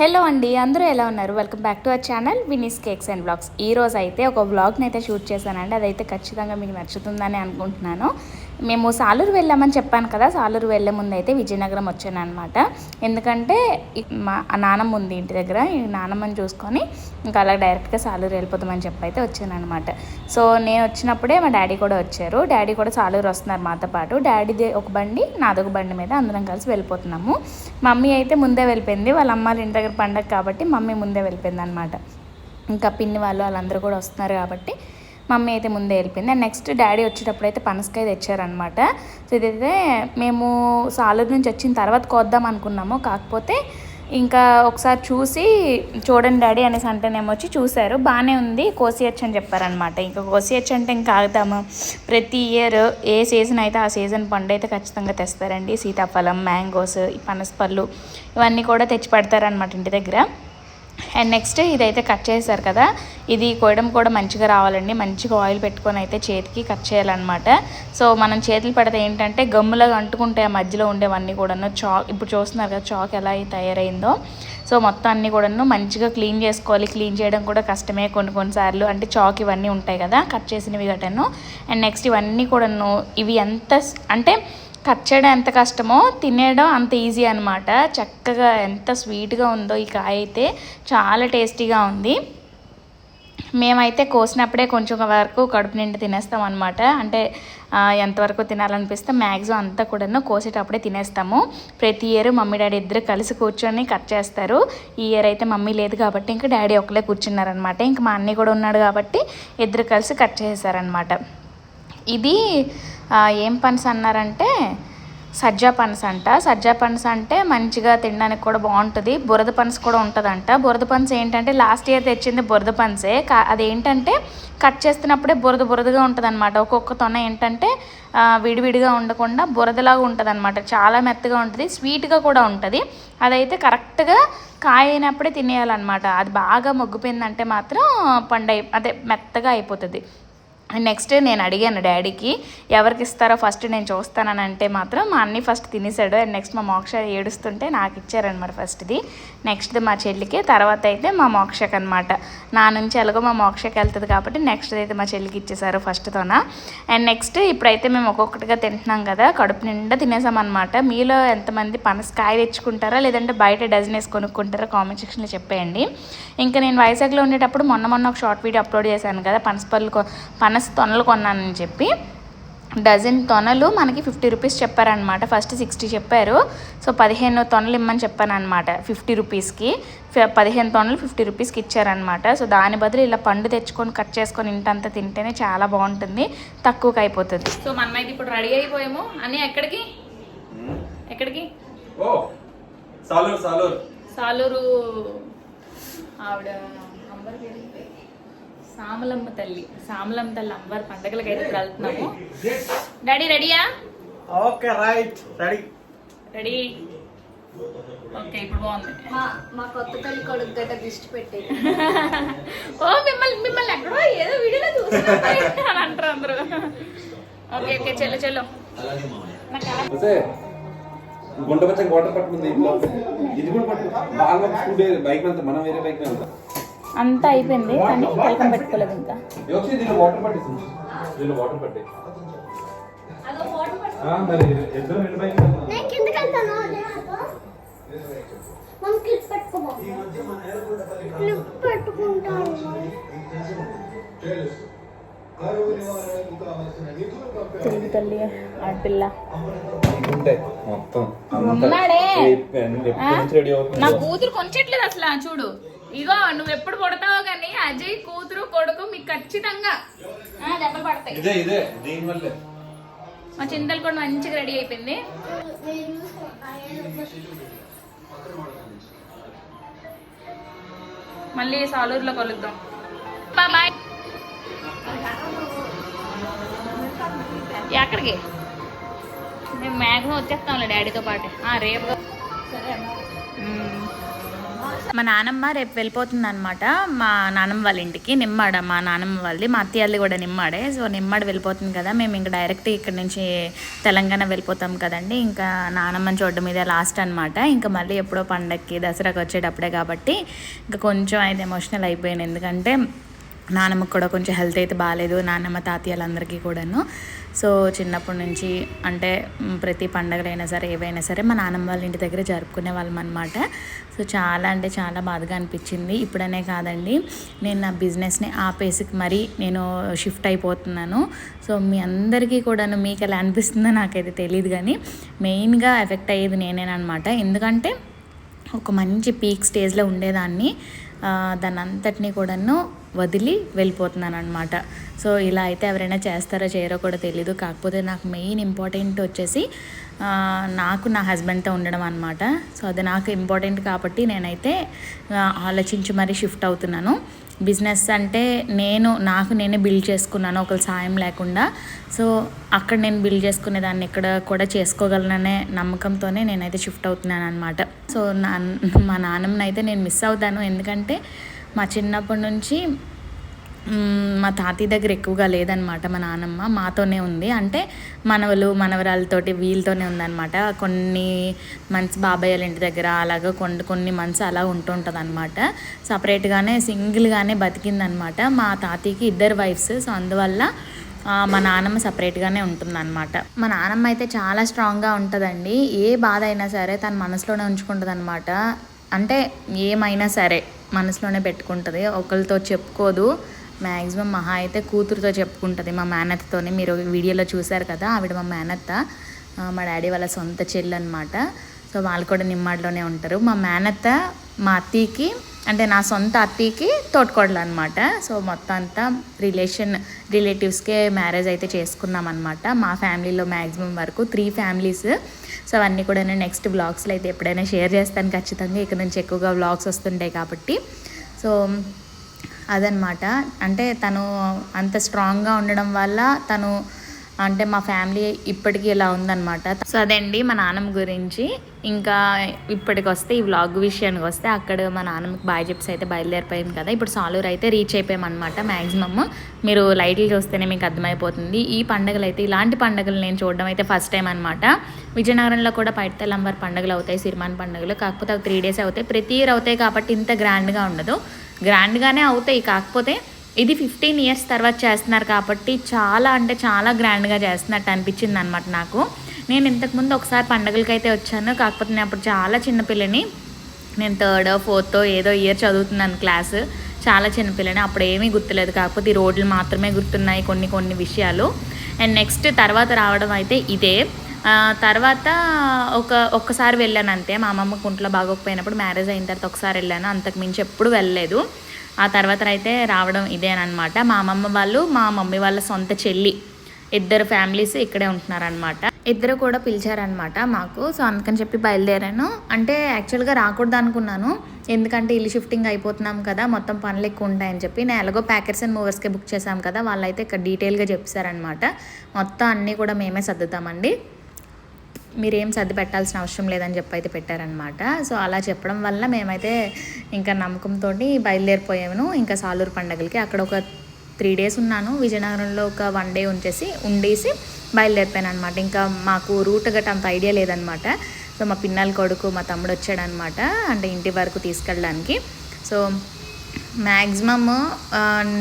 Hello అండి అందరూ ఎలా ఉన్నారు? Welcome back to our channel Vini's cakes and blogs ఈ రోజు అయితే ఒక బ్లాగ్ని అయితే షూట్ చేశానండి. అదైతే ఖచ్చితంగా మీకు నచ్చుతుందని అనుకుంటున్నాను. మేము సాలూరు వెళ్ళామని చెప్పాను కదా సాలూరు వెళ్ళే ముందు అయితే విజయనగరం వచ్చాను అనమాట ఎందుకంటే మా నానమ్మ ఉంది ఇంటి దగ్గర ఈ నానమ్మని చూసుకొని ఇంకా అలా డైరెక్ట్గా సాలూరు వెళ్ళిపోతామని చెప్పి అయితే వచ్చాను అనమాట సో నేను వచ్చినప్పుడే మా డాడీ కూడా వచ్చారు. డాడీ కూడా సాలూరు వస్తున్నారు మాతో పాటు. డాడీది ఒక బండి నాదొక బండి మీద అందరం కలిసి వెళ్ళిపోతున్నాము. మమ్మీ అయితే ముందే వెళ్ళిపోయింది. వాళ్ళ అమ్మ వాళ్ళ ఇంటి దగ్గర పండగ కాబట్టి మమ్మీ ముందే వెళ్ళిపోయింది అనమాట ఇంకా పిన్ని వాళ్ళు వాళ్ళందరూ కూడా వస్తున్నారు కాబట్టి మమ్మీ అయితే ముందే వెళ్ళిపోయింది. అండ్ నెక్స్ట్ డాడీ వచ్చేటప్పుడు అయితే పనసకాయ తెచ్చారనమాట సో ఇదైతే మేము సాలూరు నుంచి వచ్చిన తర్వాత కోద్దాం అనుకున్నాము. కాకపోతే ఇంకా ఒకసారి చూసి చూడండి డాడీ అనేసి అంటేనేమో వచ్చి చూశారు. బాగానే ఉంది కోసియచ్చు అని చెప్పారనమాట ఇంకా కోసియచ్చు అంటే ఇంకా ఆగుతాము. ప్రతి ఇయర్ ఏ సీజన్ అయితే ఆ సీజన్ పండు అయితే ఖచ్చితంగా తెస్తారండి. సీతాఫలం మ్యాంగోస్ పనసపళ్ళు ఇవన్నీ కూడా తెచ్చి పెడతారనమాట ఇంటి దగ్గర. అండ్ నెక్స్ట్ ఇదైతే కట్ చేశారు కదా. ఇది కోయడం కూడా మంచిగా రావాలండి. మంచిగా ఆయిల్ పెట్టుకొని అయితే చేతికి కట్ చేయాలన్నమాట. సో మనం చేతులు పెడితే ఏంటంటే గమ్ములాగా అంటుకుంటే ఆ మధ్యలో ఉండేవన్నీ కూడాను. చాక్ ఇప్పుడు చూస్తున్నారు కదా చాక్ ఎలా తయారైందో. సో మొత్తం అన్నీ కూడాను మంచిగా క్లీన్ చేసుకోవాలి. క్లీన్ చేయడం కూడా కష్టమే కొన్ని కొన్నిసార్లు అంటే చాక్ ఇవన్నీ ఉంటాయి కదా కట్ చేసినవి గటను అండ్ నెక్స్ట్ ఇవన్నీ కూడాను ఇవి ఎంత అంటే కట్ చేయడం ఎంత కష్టమో తినేయడం అంత ఈజీ అనమాట చక్కగా ఎంత స్వీట్గా ఉందో ఈ కాయ అయితే చాలా టేస్టీగా ఉంది. మేమైతే కోసినప్పుడే కొంచెం వరకు కడుపు నిండి తినేస్తాం అనమాట అంటే ఎంతవరకు తినాలనిపిస్తే మ్యాక్సిమం అంతా కూడాను కోసేటప్పుడే తినేస్తాము. ప్రతి ఇయర్ మమ్మీ డాడీ ఇద్దరు కలిసి కూర్చొని కట్ చేస్తారు. ఈ ఇయర్ అయితే మమ్మీ లేదు కాబట్టి ఇంకా డాడీ ఒకలే కూర్చున్నారనమాట ఇంకా మా అన్నయ్య కూడా ఉన్నాడు కాబట్టి ఇద్దరు కలిసి కట్ చేసేసారనమాట ఇది ఏం పనస అన్నారంటే సజ్జా పనస అంట. సజ్జా పనస అంటే మంచిగా తినడానికి కూడా బాగుంటుంది. బురద పనస కూడా ఉంటుందంట. బురద పనస ఏంటంటే లాస్ట్ ఇయర్ తెచ్చింది బురద పనసే. కా అదేంటంటే కట్ చేస్తున్నప్పుడే బురద బురదగా ఉంటుందన్నమాట. ఒక్కొక్క తొన ఏంటంటే విడివిడిగా ఉండకుండా బురదలాగా ఉంటుందన్నమాట. చాలా మెత్తగా ఉంటుంది. స్వీట్గా కూడా ఉంటుంది. అదైతే కరెక్ట్గా కాయ అయినప్పుడే తినేయాలన్నమాట. అది బాగా మొగ్గిపోయిందంటే మాత్రం పండు అదే మెత్తగా అయిపోతుంది. నెక్స్ట్ నేను అడిగాను డాడీకి ఎవరికి ఇస్తారో ఫస్ట్ నేను చూస్తానని అంటే మాత్రం మా అన్ని ఫస్ట్ తినేసాడు అండ్ నెక్స్ట్ మా మోక్ష ఏడుస్తుంటే నాకు ఇచ్చారనమాట ఫస్ట్ది. నెక్స్ట్ మా చెల్లికి తర్వాత అయితే మా మోక్షకి అనమాట నా నుంచి ఎలాగో మా మోక్షకి వెళ్తుంది కాబట్టి నెక్స్ట్ అయితే మా చెల్లికి ఇచ్చేసారు ఫస్ట్తోన. అండ్ నెక్స్ట్ ఇప్పుడైతే మేము ఒక్కొక్కటిగా తింటున్నాం కదా కడుపు నిండా తినేసామన్నమాట. మీలో ఎంతమంది పనసకాయ తెచ్చుకుంటారా లేదంటే బయట డజన్ వేసి కొనుక్కుంటారా కామెంట్ సెక్షన్లో చెప్పేయండి. ఇంకా నేను వైజాగ్లో ఉండేటప్పుడు మొన్న మొన్న ఒక షార్ట్ వీడియో అప్లోడ్ చేశాను కదా పనసపల్లి పనస పనస తొనలు కొన్నానని చెప్పి డజన్ తొనలు మనకి ఫిఫ్టీ రూపీస్ చెప్పారనమాట ఫస్ట్ సిక్స్టీ చెప్పారు. సో పదిహేను తొనలు ఇమ్మని చెప్పాను అనమాట ఫిఫ్టీ రూపీస్కి. పదిహేను తొనలు ఫిఫ్టీ రూపీస్కి ఇచ్చారనమాట సో దాని బదులు ఇలా పండు తెచ్చుకొని కట్ చేసుకొని ఇంటంతా తింటేనే చాలా బాగుంటుంది. తక్కువకి అయిపోతుంది. సో మనమైతే ఇప్పుడు రెడీ అయిపోయాము. అని ఎక్కడికి? ఎక్కడికి? ఓ సాలూర్ సాలూర్. సాలూరు ఆవిడ ఏంటి? సామలమ్మ తల్లి సామలమ్మ తల్లి అంబర్ పండగలకి అయితే వెళ్తున్నాము. డాడీ రెడీయా okay right ready ready okay ఇప్పుడు బాగుంది. మా మా కొత్త తల్లి కొడుకు గట్ట దిష్టి పెట్టేది ఓ మిమ్మల్ని మిమ్మల్ని ఎక్కడో ఏదో వీడియోలో చూసినా అని అంటారు అందరూ. ఓకే ఓకే చెల్లు చెల్లు. గుంట పచ్చకి వాటర్ పట్టుకుంది ఇంట్లో ఇది కూడా పట్టు బాగా స్కూటీ బైక్ వెళ్తాం మనం వేరే బైక్ వెళ్తాం. అంతా అయిపోయింది కానీ తలకం పెట్టుకోలేదు ఇంకా. తెలుగు తల్లి ఆడపిల్ల నా కూతురు కొంచెట్లేదు అసలు చూడు. ఇగో నువ్వు ఎప్పుడు కొడతావో కానీ అజయ్ కూతురు కొడుకు మీకు ఖచ్చితంగా ఆ, దెబ్బలు పడతాయి. మా చింతలు కూడా మంచిగా రెడీ అయిపోయింది. మళ్ళీ సాలూరులో కలుద్దాం. బాయ్ ఎక్కడికి మేము మ్యాక్సిమం వచ్చేస్తాంలే డాడీతో పాటు. ఆ, రేపు. మ్మ్. మా నానమ్మ రేపు వెళ్ళిపోతుంది అనమాట మా నానమ్మ వాళ్ళ ఇంటికి నిమ్మాడ మా నానమ్మ వాళ్ళది మా అత్తయ్యది కూడా నిమ్మాడే. సో నిమ్మాడ వెళ్ళిపోతుంది కదా మేము ఇంకా డైరెక్ట్ ఇక్కడ నుంచి తెలంగాణ వెళ్ళిపోతాం కదండి. ఇంకా నానమ్మని చూడడం ఇదే లాస్ట్ అనమాట ఇంకా మళ్ళీ ఎప్పుడో పండక్కి దసరాకి వచ్చేటప్పుడే కాబట్టి ఇంకా కొంచెం అయితే ఎమోషనల్ అయిపోయాను. ఎందుకంటే నానమ్మకు కూడా కొంచెం హెల్త్ అయితే బాగాలేదు నానమ్మ తాతయ్యలందరికీ కూడాను. సో చిన్నప్పటి నుంచి అంటే ప్రతి పండగలైనా సరే ఏవైనా సరే మా నాన్నమ్మ వాళ్ళ ఇంటి దగ్గర జరుపుకునే వాళ్ళం అనమాట సో చాలా అంటే చాలా బాధగా అనిపించింది. ఇప్పుడనే కాదండి నేను నా బిజినెస్ని ఆపేసి మరీ నేను షిఫ్ట్ అయిపోతున్నాను. సో మీ అందరికీ కూడాను మీకు ఎలా అనిపిస్తుందో నాకైతే తెలియదు కానీ మెయిన్గా ఎఫెక్ట్ అయ్యేది నేనేనమాట ఎందుకంటే ఒక మంచి పీక్ స్టేజ్లో ఉండేదాన్ని. దాని అంతటినీ కూడాను వదిలి వెళ్ళిపోతున్నాను అనమాట సో ఇలా అయితే ఎవరైనా చేస్తారో చేయరో కూడా తెలీదు. కాకపోతే నాకు మెయిన్ ఇంపార్టెంట్ వచ్చేసి నాకు నా హస్బెండ్తో ఉండడం అనమాట సో అది నాకు ఇంపార్టెంట్ కాబట్టి నేనైతే ఆలోచించి మరీ షిఫ్ట్ అవుతున్నాను. బిజినెస్ అంటే నేను నాకు నేనే బిల్డ్ చేసుకున్నాను ఒకరి సాయం లేకుండా. సో అక్కడ నేను బిల్డ్ చేసుకునే దాన్ని ఇక్కడ కూడా చేసుకోగలననే నమ్మకంతోనే నేనైతే షిఫ్ట్ అవుతున్నాను అనమాట సో నా మా నాన్నమ్మని అయితే నేను మిస్ అవుతాను. ఎందుకంటే మా చిన్నప్పటి నుంచి మా తాతయ్య దగ్గర ఎక్కువగా లేదనమాట మా నాన్నమ్మ మాతోనే ఉంది. అంటే మనవలు మనవరాలతోటి వీళ్ళతోనే ఉందన్నమాట. కొన్ని మంత్స్ బాబాయ్ వాళ్ళ ఇంటి దగ్గర అలాగా కొన్ని కొన్ని మంత్స్ అలా ఉంటుంటుంది అనమాట సపరేట్గానే సింగిల్గానే బతికిందనమాట మా తాతయ్యకి ఇద్దరు వైఫ్స్ సో అందువల్ల మా నాన్నమ్మ సపరేట్గానే ఉంటుందన్నమాట. మా నాన్నమ్మ అయితే చాలా స్ట్రాంగ్గా ఉంటుందండి. ఏ బాధ అయినా సరే తన మనసులోనే ఉంచుకుంటుంది అనమాట అంటే ఏమైనా సరే మనసులోనే పెట్టుకుంటుంది. ఒకరితో చెప్పుకోదు. మ్యాక్సిమం మహా అయితే కూతురుతో చెప్పుకుంటుంది మా మేనత్తతోనే. మీరు వీడియోలో చూశారు కదా ఆవిడ మా మేనత్త. మా డాడీ వాళ్ళ సొంత చెల్లి అనమాట సో వాళ్ళు కూడా నిమ్మాడిలోనే ఉంటారు. మా మేనత్త మా అత్తయ్యకి అంటే నా సొంత అత్తయ్యకి తోటకోడలు అనమాట సో మొత్తం అంతా రిలేషన్ రిలేటివ్స్కే మ్యారేజ్ అయితే చేసుకున్నాం అనమాట మా ఫ్యామిలీలో మ్యాక్సిమం వరకు త్రీ ఫ్యామిలీస్. సో అవన్నీ కూడా నేను నెక్స్ట్ బ్లాగ్స్లో అయితే ఎప్పుడైనా షేర్ చేస్తాను ఖచ్చితంగా. ఇక్కడ నుంచి ఎక్కువగా వ్లాగ్స్ వస్తుంటాయి కాబట్టి. సో అదనమాట అంటే తను అంత స్ట్రాంగ్గా ఉండడం వల్ల తను అంటే మా ఫ్యామిలీ ఇప్పటికీ ఇలా ఉందన్నమాట. సో అదండి మా నాన్నమ్మ గురించి. ఇంకా ఇప్పటికి వస్తే ఈ వ్లాగ్ విషయానికి వస్తే అక్కడ మా నాన్నమ్మకి బాయ్ చెప్పి అయితే బయలుదేరిపోయాం కదా. ఇప్పుడు సాలూర్ అయితే రీచ్ అయిపోయామన్నమాట మ్యాక్సిమమ్ మీరు లైట్లు చూస్తేనే మీకు అర్థమైపోతుంది. ఈ పండుగలు అయితే ఇలాంటి పండుగలు నేను చూడడం అయితే ఫస్ట్ టైం అనమాట విజయనగరంలో కూడా పైడితల్లంబర్ పండుగలు అవుతాయి సిరిమాన్ పండుగలు. కాకపోతే అవి త్రీ డేస్ అవుతాయి. ప్రతి ఇయర్ అవుతాయి కాబట్టి ఇంత గ్రాండ్గా ఉండదు. గ్రాండ్గానే అవుతాయి. కాకపోతే ఇది ఫిఫ్టీన్ ఇయర్స్ తర్వాత చేస్తున్నారు కాబట్టి చాలా అంటే చాలా గ్రాండ్గా చేస్తున్నట్టు అనిపించింది అనమాట నాకు. నేను ఇంతకుముందు ఒకసారి పండగలకి అయితే వచ్చాను. కాకపోతే నేను అప్పుడు చాలా చిన్నపిల్లని నేను థర్డ్ ఫోర్త్ ఏదో ఇయర్ చదువుతున్నాను క్లాస్ చాలా చిన్నపిల్లని అప్పుడు ఏమీ గుర్తులేదు. కాకపోతే ఈ రోడ్లు మాత్రమే గుర్తున్నాయి కొన్ని కొన్ని విషయాలు. అండ్ నెక్స్ట్ తర్వాత రావడం అయితే ఇదే. తర్వాత ఒక ఒక్కసారి వెళ్ళాను అంతే. మా అమ్మమ్మ కుంట్లో బాగోకపోయినప్పుడు మ్యారేజ్ అయిన తర్వాత ఒకసారి వెళ్ళాను. అంతకు మించి ఎప్పుడు వెళ్ళలేదు. ఆ తర్వాత అయితే రావడం ఇదేనమాట మా అమ్మమ్మ వాళ్ళు మా మమ్మీ వాళ్ళ సొంత చెల్లి. ఇద్దరు ఫ్యామిలీస్ ఇక్కడే ఉంటున్నారనమాట ఇద్దరు కూడా పిలిచారనమాట మాకు. సో అందుకని చెప్పి బయలుదేరాను. అంటే యాక్చువల్గా రాకూడదు అనుకున్నాను. ఎందుకంటే ఇల్లు షిఫ్టింగ్ అయిపోతున్నాం కదా మొత్తం పనులు ఎక్కువ ఉంటాయని చెప్పి. నేను ఎలాగో ప్యాకెట్స్ అండ్ మూవర్స్కే బుక్ చేశాం కదా వాళ్ళైతే ఇక్కడ డీటెయిల్గా చెప్పారనమాట మొత్తం అన్నీ కూడా మేమే సర్దుతామండి. మీరేం సర్ది పెట్టాల్సిన అవసరం లేదని చెప్పి అయితే పెట్టారనమాట సో అలా చెప్పడం వల్ల మేమైతే ఇంకా నమ్మకంతో బయలుదేరిపోయాము ఇంకా సాలూరు పండగలకి అక్కడ ఒక త్రీ డేస్ ఉన్నాను. విజయనగరంలో ఒక వన్ డే ఉంచేసి ఉండేసి బయలుదేరిపోయాను అనమాట ఇంకా మాకు రూట్ గట్ట అంత ఐడియా లేదనమాట సో మా పిన్నల కొడుకు మా తమ్ముడు వచ్చాడనమాట అంటే ఇంటి వరకు తీసుకెళ్ళడానికి. సో మ్యాక్సిమమ్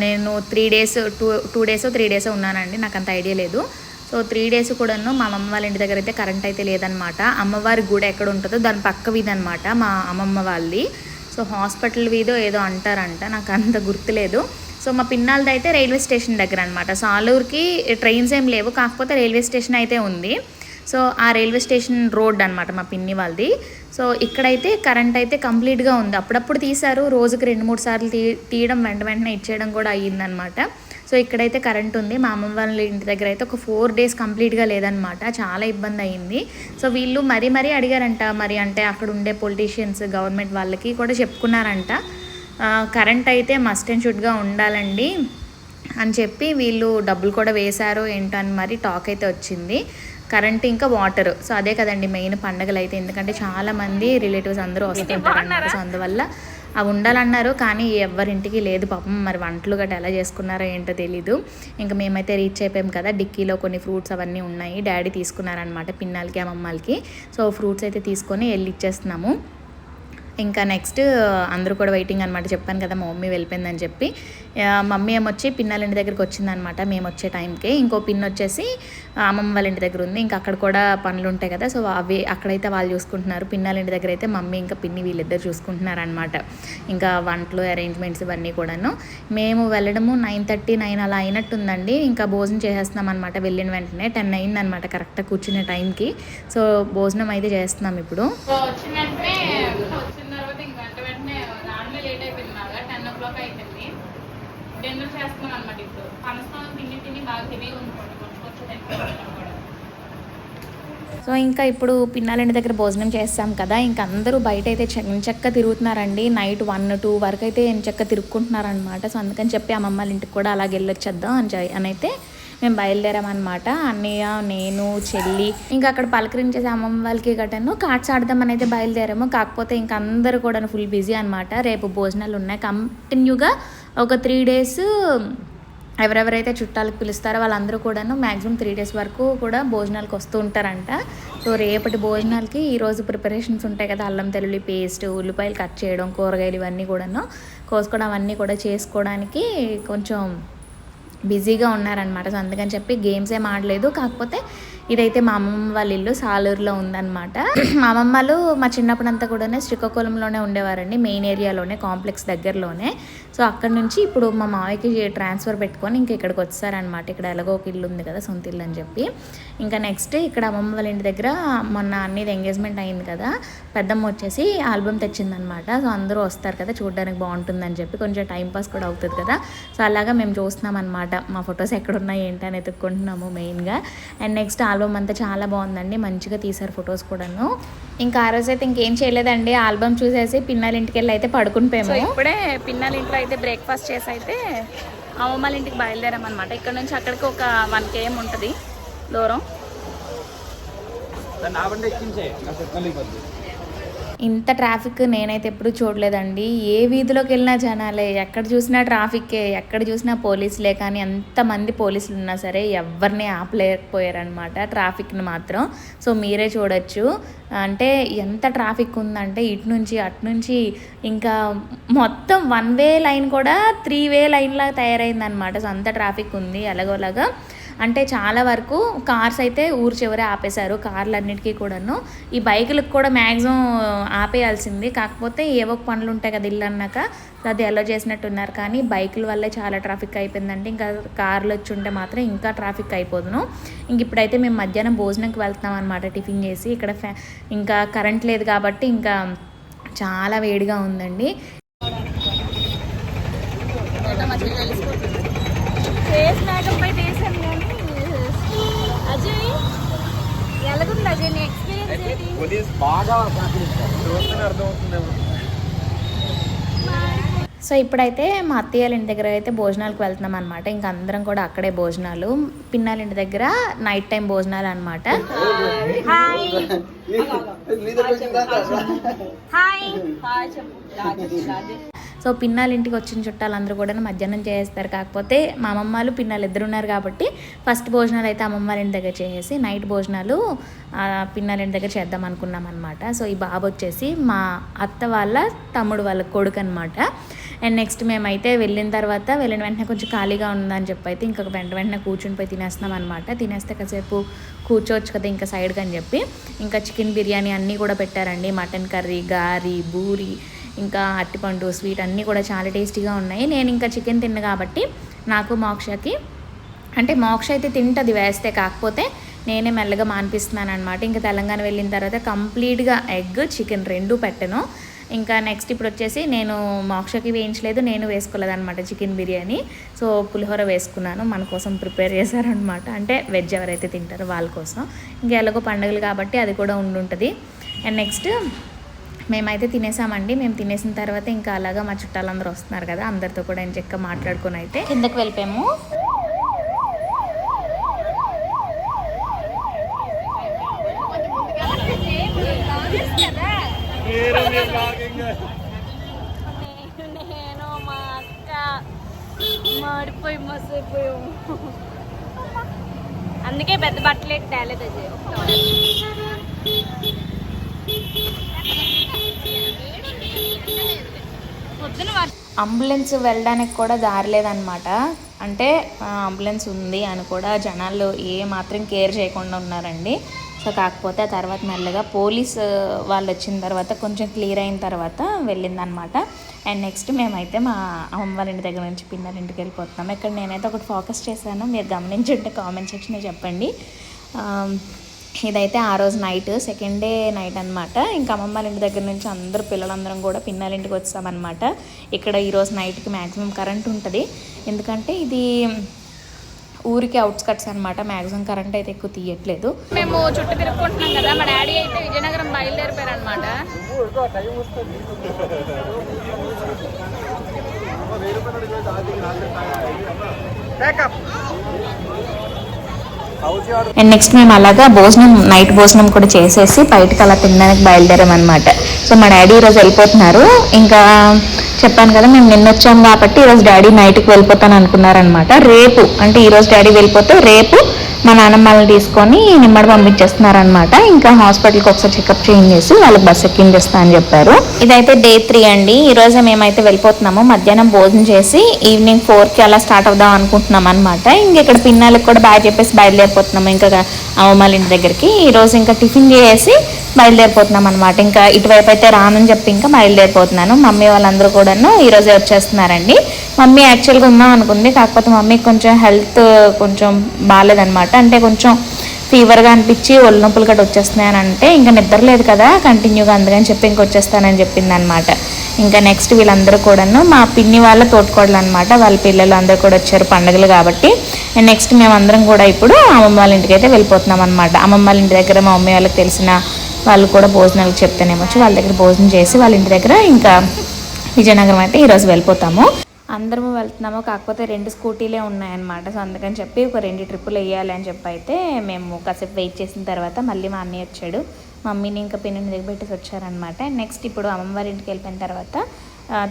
నేను three days two two days three days ఉన్నానండి. నాకు అంత ఐడియా లేదు. సో త్రీ డేస్ కూడాను మా అమ్మమ్మ వాళ్ళ ఇంటి దగ్గర అయితే కరెంట్ అయితే లేదనమాట అమ్మవారి గుడి ఎక్కడ ఉంటుందో దాని పక్క వీధి అనమాట మా అమ్మమ్మ వాళ్ళది. సో హాస్పిటల్ వీధో ఏదో అంటారంట నాకు అంత గుర్తులేదు. సో మా పిన్నాలది అయితే రైల్వే స్టేషన్ దగ్గర అనమాట సాలూరుకి ట్రైన్స్ ఏం లేవు కాకపోతే రైల్వే స్టేషన్ అయితే ఉంది. సో ఆ రైల్వే స్టేషన్ రోడ్ అనమాట మా పిన్ని వాళ్ళది. సో ఇక్కడైతే కరెంట్ అయితే కంప్లీట్గా ఉంది. అప్పుడప్పుడు తీశారు రోజుకి రెండు మూడు సార్లు తీ తీయడం వెంట వెంటనే ఇచ్చేయడం కూడా అయ్యిందనమాట సో ఇక్కడైతే కరెంట్ ఉంది. మా అమ్మమ్మ వాళ్ళ ఇంటి దగ్గర అయితే ఒక ఫోర్ డేస్ కంప్లీట్గా లేదనమాట చాలా ఇబ్బంది అయ్యింది సో వీళ్ళు మరీ మరీ అడిగారంట. మరి అంటే అక్కడ ఉండే పొలిటీషియన్స్ గవర్నమెంట్ వాళ్ళకి కూడా చెప్పుకున్నారంట. కరెంట్ అయితే మస్ట్ అండ్ షుడ్గా ఉండాలండి అని చెప్పి వీళ్ళు డబ్బులు కూడా వేశారు ఏంటో అని మరి టాక్ అయితే వచ్చింది. కరెంట్ ఇంకా వాటర్ సో అదే కదండి మెయిన్ పండగలు అయితే ఎందుకంటే చాలా మంది రిలేటివ్స్ అందరూ వస్తుంటారు. అందువల్ల అవి ఉండాలన్నారు కానీ ఎవరింటికి లేదు పాపం. మరి వంటలు గట్రా ఎలా చేసుకున్నారో ఏంటో తెలీదు. ఇంకా మేమైతే రీచ్ అయిపోయాం కదా డిక్కీలో కొన్ని ఫ్రూట్స్ అవన్నీ ఉన్నాయి. డాడీ తీసుకున్నారనమాట పిన్నాలకి అమ్మమ్మలకి. సో ఫ్రూట్స్ అయితే తీసుకొని వెళ్ళి ఇచ్చేస్తున్నాము. ఇంకా నెక్స్ట్ అందరూ కూడా వెయిటింగ్ అనమాట చెప్పాను కదా మా మమ్మీ వెళ్ళిపోయిందని చెప్పి. మమ్మీ ఏమొచ్చి పిన్నాల ఇంటి దగ్గరికి వచ్చిందనమాట మేము వచ్చే టైంకి ఇంకో పిన్ వచ్చేసి అమ్మమ్మ వాళ్ళ ఇంటి దగ్గర ఉంది. ఇంకా అక్కడ కూడా పనులు ఉంటాయి కదా. సో అవి అక్కడైతే వాళ్ళు చూసుకుంటున్నారు. పిన్నాల ఇంటి దగ్గర అయితే మమ్మీ ఇంకా పిన్ని వీళ్ళిద్దరు చూసుకుంటున్నారు అనమాట ఇంకా వంటలు అరేంజ్మెంట్స్ ఇవన్నీ కూడాను. మేము వెళ్ళడము నైన్ థర్టీ నైన్ అలా అయినట్టుందండి. ఇంకా భోజనం చేసేస్తున్నాం అనమాట వెళ్ళిన వెంటనే టెన్ అయిందనమాట కరెక్ట్గా కూర్చునే టైంకి సో భోజనం అయితే చేస్తున్నాం ఇప్పుడు. వచ్చిన వెంటనే వచ్చిన తర్వాత ఇంక వెంట వెంటనే రావడమే లేట్ అయిపోయింది బాగా టెన్ ఓ క్లాక్ అయిపోయింది డిన్నర్ చేస్తున్నాం అనమాట ఇప్పుడు పనస్తాం తిని తిని బాగా హెవీగా ఉంటుంది కొంచెం కొంచెం తింటున్నాం కూడా సో ఇంకా ఇప్పుడు పిన్నాలండి దగ్గర భోజనం చేస్తాం కదా ఇంకా అందరూ బయట అయితే చెక్క తిరుగుతున్నారండి. నైట్ వన్ టూ వరకు అయితే ఎంచక్క తిరుక్కుంటున్నారనమాట సో అందుకని చెప్పి అమ్మమ్మ వాళ్ళ ఇంటికి కూడా అలాగే వెళ్ళొచ్చేద్దాం అని అని అయితే మేము బయలుదేరామన్నమాట. అన్నయ్య నేను చెల్లి ఇంకా అక్కడ పలకరించేసి అమ్మమ్మ వాళ్ళకి గటను కార్డ్స్ ఆడదామని అయితే బయలుదేరాము. కాకపోతే ఇంకా అందరూ కూడా ఫుల్ బిజీ అనమాట రేపు భోజనాలు ఉన్నాయి. కంటిన్యూగా ఒక త్రీ డేస్ ఎవరెవరైతే చుట్టాలకు పిలుస్తారో వాళ్ళందరూ కూడాను మ్యాక్సిమం త్రీ డేస్ వరకు కూడా భోజనాలకు వస్తూ ఉంటారంట. సో రేపటి భోజనాలకి ఈరోజు ప్రిపరేషన్స్ ఉంటాయి కదా అల్లం తెల్లుల్లి పేస్ట్ ఉల్లిపాయలు కట్ చేయడం కూరగాయలు ఇవన్నీ కూడాను కోసుకోవడం అవన్నీ కూడా చేసుకోవడానికి కొంచెం బిజీగా ఉన్నారనమాట సో అందుకని చెప్పి గేమ్స్ ఏం ఆడలేదు. కాకపోతే ఇదైతే మా అమ్మమ్మ వాళ్ళ ఇల్లు సాలూరులో ఉందన్నమాట. మా అమ్మమ్మలు మా చిన్నప్పుడంతా కూడానే శ్రీకాకుళంలోనే ఉండేవారండి మెయిన్ ఏరియాలోనే కాంప్లెక్స్ దగ్గరలోనే. సో అక్కడ నుంచి ఇప్పుడు మా మావయ్యకి ట్రాన్స్ఫర్ పెట్టుకొని ఇంకా ఇక్కడికి వచ్చారనమాట ఇక్కడ ఎలాగో ఒక ఇల్లు ఉంది కదా సొంత ఇల్లు అని చెప్పి. ఇంకా నెక్స్ట్ ఇక్కడ అమ్మమ్మ వాళ్ళ ఇంటి దగ్గర మొన్న అన్నిది ఎంగేజ్మెంట్ అయింది కదా పెద్దమ్మ వచ్చేసి ఆల్బమ్ తెచ్చిందనమాట సో అందరూ వస్తారు కదా చూడడానికి బాగుంటుందని చెప్పి కొంచెం టైం పాస్ కూడా అవుతుంది కదా. సో అలాగా మేము చూస్తున్నాం అనమాట మా ఫొటోస్ ఎక్కడ ఉన్నాయి ఏంటి అని ఎత్తుక్కుంటున్నాము మెయిన్గా. అండ్ నెక్స్ట్ ఆల్బమ్ అంతా చాలా బాగుందండి. మంచిగా తీశారు ఫొటోస్ కూడాను. ఇంకా ఆ రోజు అయితే ఇంకేం చేయలేదండి. ఆల్బమ్ చూసేసి పిన్నాల ఇంటికి వెళ్ళి అయితే పడుకుని పోయాము. ఇప్పుడే పిన్నాల ఇంట్లో అయితే బ్రేక్ఫాస్ట్ చేసి అయితే అమ్మమ్మ ఇంటికి బయలుదేరామన్నమాట. ఇక్కడ నుంచి అక్కడికి ఒక వన్ కేఎం ఉంటుంది. దూరం. ఇంత ట్రాఫిక్ నేనైతే ఎప్పుడు చూడలేదండి. ఏ వీధిలోకి వెళ్ళినా జనాలే ఎక్కడ చూసినా ట్రాఫిక్కే ఎక్కడ చూసినా పోలీసులే కానీ ఎంతమంది పోలీసులు ఉన్నా సరే ఎవరిని ఆపలేకపోయారనమాట ట్రాఫిక్ని మాత్రం. సో మీరే చూడొచ్చు. అంటే ఎంత ట్రాఫిక్ ఉందంటే ఇటు నుంచి అటు నుంచి ఇంకా మొత్తం వన్ వే లైన్ కూడా త్రీ వే లైన్లా తయారైందనమాట సో అంత ట్రాఫిక్ ఉంది ఎలాగోలాగా. అంటే చాలా వరకు కార్స్ అయితే ఊరు చివరే ఆపేశారు కార్లన్నిటికీ కూడాను. ఈ బైకులకు కూడా మ్యాక్సిమం ఆపేయాల్సింది. కాకపోతే ఏవో పనులు ఉంటాయి కదా ఇల్లు అన్నాక అది ఎలా చేసినట్టున్నారు. కానీ బైకుల వల్లే చాలా ట్రాఫిక్ అయిపోయిందంటే ఇంకా కార్లు వచ్చి ఉంటే మాత్రం ఇంకా ట్రాఫిక్ అయిపోదును. ఇంక ఇప్పుడైతే మేము మధ్యాహ్నం భోజనంకి వెళ్తున్నాం అనమాట టిఫిన్ చేసి. ఇక్కడ ఫ్యా ఇంకా కరెంట్ లేదు కాబట్టి ఇంకా చాలా వేడిగా ఉందండి. ఫేస్ మేకప్ అజయ్ ఎలాగుంది అజయ్ నీ ఎక్స్పీరియన్స్ ఏంటి? పోలీస్ బాగా సహకరిస్తారు చూస్తేనే అర్థమవుతుందేమో. సో ఇప్పుడైతే మా అత్తయ్య వాళ్ళ ఇంటి దగ్గర అయితే భోజనాలకు వెళ్తున్నాం అనమాట ఇంకా అందరం కూడా అక్కడే భోజనాలు. పిన్నాల ఇంటి దగ్గర నైట్ టైం భోజనాలు అనమాట హాయ్ హాయ్ సో పిన్నాలు ఇంటికి వచ్చిన చుట్టాలందరూ కూడా మధ్యాహ్నం చేస్తారు కాకపోతే మా అమ్మమ్మలు పిన్నాలు ఇద్దరు ఉన్నారు కాబట్టి ఫస్ట్ భోజనాలు అయితే అమ్మమ్మ వాళ్ళ ఇంటి దగ్గర చేసేసి నైట్ భోజనాలు పిన్నాల ఇంటి దగ్గర చేద్దాం అనుకున్నాం అనమాట సో ఈ బాబు వచ్చేసి మా అత్త వాళ్ళ తమ్ముడు వాళ్ళ కొడుకు అనమాట అండ్ నెక్స్ట్ మేమైతే వెళ్ళిన తర్వాత వెళ్ళిన వెంటనే కొంచెం ఖాళీగా ఉందని చెప్పి అయితే ఇంకా వెంట వెంటనే కూర్చుని పోయి తినేస్తున్నాం అనమాట తినేస్తే కాసేపు కూర్చోవచ్చు కదా ఇంకా సైడ్గా అని చెప్పి. ఇంకా చికెన్ బిర్యానీ అన్నీ కూడా పెట్టారండి. మటన్ కర్రీ గారి బూరి ఇంకా అట్టిపండు స్వీట్ అన్నీ కూడా చాలా టేస్టీగా ఉన్నాయి. నేను ఇంకా చికెన్ తిన్న కాబట్టి నాకు మోక్షకి అంటే మోక్ష అయితే తింటుంది వేస్తే కాకపోతే నేనే మెల్లగా మానిపిస్తున్నాను అనమాట ఇంకా తెలంగాణ వెళ్ళిన తర్వాత కంప్లీట్గా ఎగ్ చికెన్ రెండు పెట్టను. ఇంకా నెక్స్ట్ ఇప్పుడు వచ్చేసి నేను మోక్షకి వేయించలేదు నేను వేసుకోలేదు అనమాట చికెన్ బిర్యానీ. సో పులిహోర వేసుకున్నాను మన కోసం ప్రిపేర్ చేశారనమాట అంటే వెజ్ ఎవరైతే తింటారో వాళ్ళ కోసం. ఇంకా ఎలాగో పండుగలు కాబట్టి అది కూడా ఉండుంటుంది. అండ్ నెక్స్ట్ మేమైతే తినేసామండి. మేము తినేసిన తర్వాత ఇంకా అలాగా మా చుట్టాలందరూ వస్తున్నారు కదా అందరితో కూడా ఇంక చెక్క మాట్లాడుకొని అయితే. కిందకు వెళ్ళిపోయాము. నేను అందుకే పెద్ద బట్టలు తేలేదు అజయ్. పొద్దున అంబులెన్స్ వెళ్ళడానికి కూడా దారి లేదనమాట. అంటే అంబులెన్స్ ఉంది అని కూడా జనాలు ఏ మాత్రం కేర్ చేయకుండా ఉన్నారండి. సో కాకపోతే ఆ తర్వాత మెల్లగా పోలీస్ వాళ్ళు వచ్చిన తర్వాత కొంచెం క్లియర్ అయిన తర్వాత వెళ్ళిందనమాట. అండ్ నెక్స్ట్ మేమైతే మా అమ్మమ్మ వాళ్ళ ఇంటి దగ్గర నుంచి పిన్నరింటికి వెళ్ళిపోతున్నాం. ఇక్కడ నేనైతే ఒకటి ఫోకస్ చేశాను. మీరు గమనించుంటే కామెంట్ సెక్షన్లో చెప్పండి. ఇదైతే ఆ రోజు నైట్ సెకండ్ డే నైట్ అనమాట ఇంకా అమ్మమ్మ వాళ్ళ ఇంటి దగ్గర నుంచి అందరూ పిల్లలందరం కూడా పిన్నల ఇంటికి వచ్చామన్నమాట. ఇక్కడ ఈరోజు నైట్కి మ్యాక్సిమం కరెంట్ ఉంటుంది. ఎందుకంటే ఇది ఊరికి అవుట్స్కట్స్ అనమాట మ్యాక్సిమం కరెంట్ అయితే ఎక్కువ తీయట్లేదు. మేము చుట్టూ తిరుక్కుంటున్నాం కదా. మా డాడీ అయితే విజయనగరం బయలుదేరిపోయారు అనమాట అండ్ నెక్స్ట్ మేము అలాగా భోజనం నైట్ భోజనం కూడా చేసేసి బయటకు అలా తినడానికి బయలుదేరామన్నమాట. సో మా డాడీ ఈరోజు వెళ్ళిపోతున్నారు. ఇంకా చెప్పాను కదా మేము నిన్న వచ్చాం కాబట్టి ఈరోజు డాడీ నైట్కి వెళ్ళిపోతాను అనుకున్నారనమాట రేపు అంటే ఈరోజు డాడీ వెళ్ళిపోతే రేపు మా నాన్నమ్మల్ని తీసుకొని నిమ్మడి పంపించేస్తున్నారనమాట ఇంకా హాస్పిటల్కి ఒకసారి చెకప్ చేసి వాళ్ళకి బస్ ఎక్కించేస్తా అని చెప్పారు. ఇదైతే డే త్రీ అండి. ఈ మేమైతే వెళ్ళిపోతున్నాము. మధ్యాహ్నం భోజనం చేసి ఈవినింగ్ ఫోర్కి అలా స్టార్ట్ అవుదాం అనుకుంటున్నాం అనమాట ఇంకా ఇక్కడ పిన్నాలకు కూడా బాగా చెప్పేసి బయలుదేరిపోతున్నాము. ఇంకా అమ్మమ్మల ఇంటి దగ్గరికి. ఈరోజు ఇంకా టిఫిన్ చేసి బయలుదేరిపోతున్నాం అనమాట ఇంకా ఇటువైపు అయితే రానని చెప్పి ఇంకా బయలుదేరిపోతున్నాను. మమ్మీ వాళ్ళందరూ కూడాను ఈ రోజే వచ్చేస్తున్నారండి. మమ్మీ యాక్చువల్గా ఉందాం అనుకుంది. కాకపోతే మమ్మీ కొంచెం హెల్త్ కొంచెం బాగాలేదనమాట అంటే కొంచెం ఫీవర్గా అనిపించి ఒళ్ళు నొప్పులు గట్రా వచ్చేస్తున్నాయని అంటే ఇంకా నిద్ర లేదు కదా కంటిన్యూగా అందుకని చెప్పి ఇంక వచ్చేస్తానని చెప్పింది అనమాట ఇంకా నెక్స్ట్ వీళ్ళందరూ కూడాను మా పిన్ని వాళ్ళ తోటకోడలు అనమాట వాళ్ళ పిల్లలు అందరూ కూడా వచ్చారు పండుగలు కాబట్టి. నెక్స్ట్ మేమందరం కూడా ఇప్పుడు అమ్మమ్మ వాళ్ళ ఇంటికి అయితే వెళ్ళిపోతున్నాం అనమాట అమ్మమ్మ వాళ్ళ ఇంటి దగ్గర మా మమ్మీ వాళ్ళకి తెలిసిన వాళ్ళు కూడా భోజనాలు చెప్తేనేమొచ్చి వాళ్ళ దగ్గర భోజనం చేసి వాళ్ళ ఇంటి దగ్గర ఇంకా విజయనగరం అయితే ఈరోజు వెళ్ళిపోతాము. అందరము వెళ్తున్నాము కాకపోతే రెండు స్కూటీలే ఉన్నాయన్నమాట. సో అందుకని చెప్పి ఒక రెండు ట్రిప్పులు వేయాలి అని చెప్పి అయితే మేము కాసేపు వెయిట్ చేసిన తర్వాత మళ్ళీ మా అన్నయ్య వచ్చాడు. మమ్మీని ఇంకా పిన్నిని దిగబెట్టేసి వచ్చారనమాట నెక్స్ట్ ఇప్పుడు అమ్మవారి ఇంటికి వెళ్ళిపోయిన తర్వాత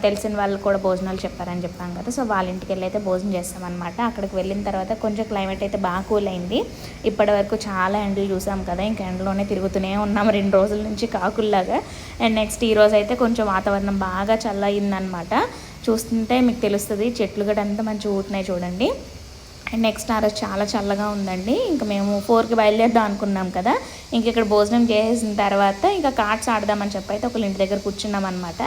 తెలిసిన వాళ్ళు కూడా భోజనాలు చెప్పారని చెప్పాం కదా. సో వాళ్ళ ఇంటికి వెళ్ళి అయితే భోజనం చేస్తామన్నమాట. అక్కడికి వెళ్ళిన తర్వాత కొంచెం క్లైమేట్ అయితే బాగా కూల్ అయింది. ఇప్పటి వరకు చాలా ఎండలు చూసాం కదా. ఇంకా ఎండలోనే తిరుగుతూనే ఉన్నాం రెండు రోజుల నుంచి కాకుల్లాగా. అండ్ నెక్స్ట్ ఈ రోజు అయితే కొంచెం వాతావరణం బాగా చల్లయిందనమాట చూస్తుంటే మీకు తెలుస్తుంది చెట్లు కూడా అంతా మంచిగా ఊతున్నాయి చూడండి. అండ్ నెక్స్ట్ ఆ రోజు చాలా చల్లగా ఉందండి. ఇంకా మేము ఫోర్కి బయలుదేరుదాం అనుకున్నాం కదా. ఇంక ఇక్కడ భోజనం చేసిన తర్వాత ఇంకా కార్డ్స్ ఆడదామని చెప్పి అయితే ఒకళ్ళ ఇంటి దగ్గర కూర్చున్నాం అనమాట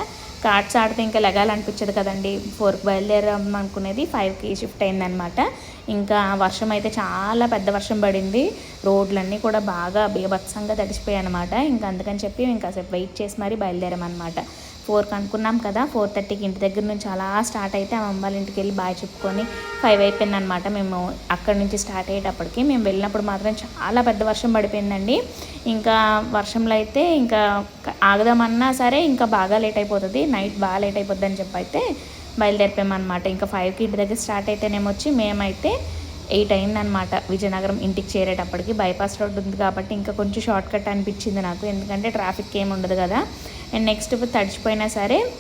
కార్డ్స్ ఆడితే ఇంకా లెగాలనిపించదు కదండి. ఫోర్కి బయలుదేరాం అనుకునేది ఫైవ్కి షిఫ్ట్ అయిందనమాట ఇంకా వర్షం అయితే చాలా పెద్ద వర్షం పడింది. రోడ్లన్నీ కూడా బాగా బీభత్సంగా తడిసిపోయాయి అనమాట ఇంకా అందుకని చెప్పి ఇంకా కాసేపు వెయిట్ చేసి మరీ బయలుదేరామన్నమాట. ఫోర్కి అనుకున్నాం కదా ఫోర్ థర్టీకి ఇంటి దగ్గర నుంచి అలా స్టార్ట్ అయితే ఆ అమ్మాళ్ళ ఇంటికి వెళ్ళి బాయ్ చెప్పుకొని ఫైవ్ అయిపోయింది అనమాట మేము అక్కడి నుంచి స్టార్ట్ అయ్యేటప్పటికి మేము వెళ్ళినప్పుడు మాత్రం చాలా పెద్ద వర్షం పడిపోయిందండి. ఇంకా వర్షంలో అయితే ఇంకా ఆగదామన్నా సరే ఇంకా బాగా లేట్ అయిపోతుంది నైట్ బాగా లేట్ అయిపోద్ది అని చెప్పి అయితే బయలుదేరిపోయామన్నమాట. ఇంకా ఫైవ్కి ఇంటి దగ్గర స్టార్ట్ అయితేనేమొచ్చి మేమైతే ఎయిట్ అయిందనమాట విజయనగరం ఇంటికి చేరేటప్పటికి బైపాస్ రోడ్ ఉంది కాబట్టి ఇంకా కొంచెం షార్ట్ కట్ అనిపించింది నాకు. ఎందుకంటే ట్రాఫిక్ ఏమి ఉండదు కదా. అండ్ నెక్స్ట్ తడిచిపోయినా సరే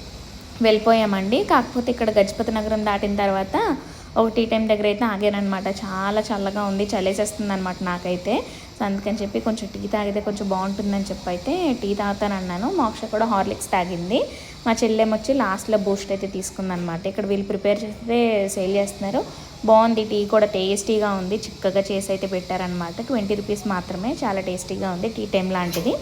వెళ్ళిపోయామండి. కాకపోతే ఇక్కడ గజపతి నగరం దాటిన తర్వాత ఒక టీ టైం దగ్గర అయితే ఆగానమాట చాలా చల్లగా ఉంది. చలేసేస్తుంది అనమాట నాకైతే. సో అందుకని చెప్పి కొంచెం టీ తాగితే కొంచెం బాగుంటుందని చెప్పి అయితే టీ తాగుతానన్నాను. మోక్ష కూడా హార్లిక్స్ తాగింది. మా చెల్లెమొచ్చి లాస్ట్లో బూస్ట్ అయితే తీసుకుందనమాట ఇక్కడ వీళ్ళు ప్రిపేర్ చేస్తే సేల్ చేస్తున్నారు. బాగుంది టీ కూడా టేస్టీగా ఉంది. చిక్కగా చేసి అయితే పెట్టారనమాట ట్వంటీ రూపీస్ మాత్రమే చాలా టేస్టీగా ఉంది టీ టైం లాంటిది.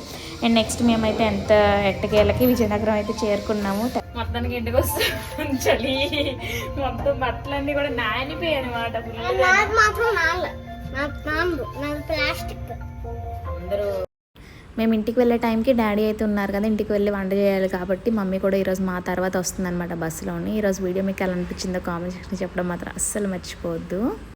అండ్ నెక్స్ట్ మేమైతే ఎంత ఎట్టకేళ్ళకి విజయనగరం అయితే చేరుకున్నాము. మొత్తానికి ఇంటికి వస్తాం చలి. మొత్తం బట్టలన్నీ కూడా నానిపోయాయి అనమాట ప్లాస్టిక్. అందరూ మేము ఇంటికి వెళ్ళే టైంకి డాడీ అయితే ఉన్నారు కదా ఇంటికి వెళ్ళి వంట చేయాలి కాబట్టి మమ్మీ కూడా ఈరోజు మా తర్వాత వస్తుందన్నమాట బస్సులోని. ఈరోజు వీడియో మీకు ఎలా అనిపించిందో కామెంట్ సెక్షన్ చెప్పడం మాత్రం అస్సలు మర్చిపోవద్దు.